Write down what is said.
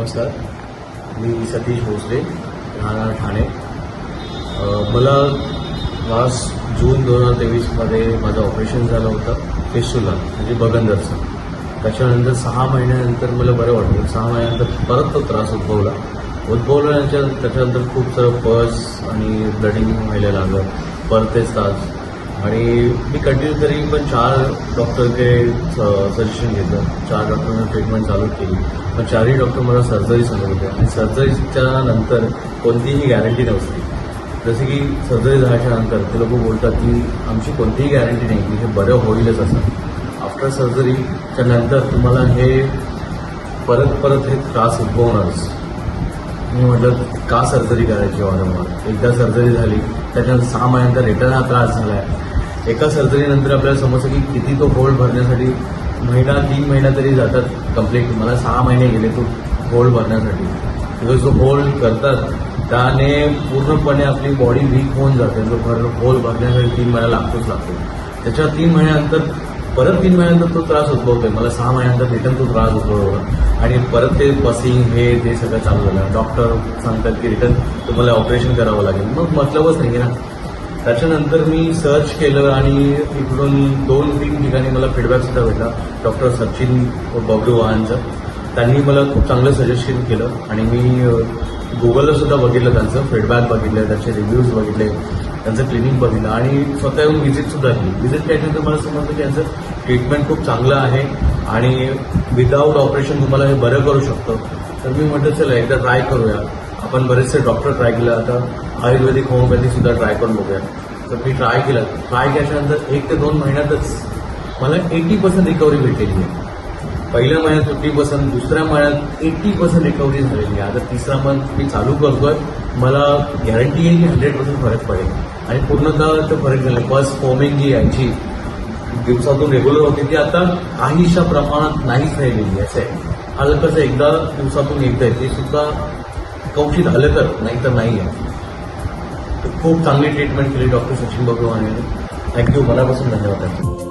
नमस्कार. मी सतीश भोसले राहणार ठाणे. मला लास्ट जून दोन हजार तेवीसमध्ये माझं ऑपरेशन झालं होतं फेस्टुला म्हणजे बगंदरचं. त्याच्यानंतर सहा महिन्यानंतर मला बरं वाटलं. सहा महिन्यानंतर परत तो त्रास उद्भवला. उद्भवल्याच्या त्याच्यानंतर खूप सारं पस आणि ब्लडिंग व्हायला लागलं. परत तेच त्रास. आणि मी कंटिन्यू तरी पण चार डॉक्टरकडे सजेशन घेतलं. चार डॉक्टरांना ट्रीटमेंट चालू केली. पण चारही डॉक्टर मला सर्जरी सांगत होते. आणि सर्जरीच्या नंतर कोणतीही गॅरंटी नव्हती. जसे की सर्जरी झाल्याच्यानंतर ते लोक बोलतात की आमची कोणतीही गॅरंटी नाही. की हे बरं होईलच असं. आफ्टर सर्जरीच्या नंतर तुम्हाला हे परत परत हे त्रास उद्भवणारच. मी म्हटलं का सर्जरी करायची वारंवार एकदा सर्जरी झाली त्याच्यानंतर सहा महिन्यानंतर रिटर्न हा त्रास झाला आहे. एका सर्जरीनंतर आपल्याला समजतं की किती तो होल्ड भरण्यासाठी महिना तीन महिना तरी जातात कंप्लीट मला सहा महिने गेले तो होल्ड भरण्यासाठी. बिकॉज जो होल्ड करतात त्याने पूर्णपणे आपली बॉडी वीक होऊन जाते. जो भर होल भरण्यासाठी तीन महिना लागतोच लागतो. त्याच्या तीन महिन्यानंतर परत तीन महिन्यानंतर तो त्रास होतो मला सहा महिन्यानंतर रिटर्न तो त्रास होतो आणि परत ते पसिंग हे ते सगळं चालू झालं. डॉक्टर सांगतात की रिटर्न तुम्हाला ऑपरेशन करावं लागेल. मग मतलबच नाही ना. त्याच्यानंतर मी सर्च केलं आणि इकडून दोन तीन ठिकाणी मला फीडबॅक सुद्धा भेटला. डॉक्टर सचिन बबडू वाहांचा त्यांनी मला खूप चांगलं सजेशन केलं. आणि मी गुगलवर सुद्धा बघितलं त्यांचं फीडबॅक बघितलं त्यांचे रिव्ह्यूज बघितले त्यांचं क्लिनिक बघितलं आणि स्वतः येऊन व्हिजिट सुद्धा केली. व्हिजिट केल्यानंतर मला समजलं की यांचं ट्रीटमेंट खूप चांगलं आहे आणि विदाऊट ऑपरेशन तुम्हाला हे बरं करू शकतं. तर मी म्हटलं चला एकदा ट्राय करूया. आपण बरेचसे डॉक्टर ट्राय केलं. आता आयुर्वेदिक होमिओपॅथी सुद्धा ट्राय करून बघूया. तर मी ट्राय केलं. ट्राय केल्यानंतर एक ते दोन महिन्यातच मला एटी पर्सेंट रिकव्हरी भेटलेली आहे. पहिल्या महिन्यात फिफ्टी पर्सेंट दुसऱ्या महिन्यात एटी पर्सेंट रिकव्हरी झालेली आहे आता तिसरा मंथ मी चालू करतोय. मला गॅरंटी आहे की हंड्रेड पर्सेंट फरक पडेल. आणि पूर्णतः तर फरक झाला. बस फॉर्मिंग जी यांची दिवसातून रेग्युलर होती ती आता काहीशा प्रमाणात नाहीच राहिलेली आहे. असं आहे. आलं कसं एकदा दिवसातून एकदा ते सुद्धा कौशिक झालं तर नाही तर नाही आहे. खूप चांगली ट्रीटमेंट केली डॉक्टर सचिन बघू आणि थँक्यू मनापासून धन्यवाद.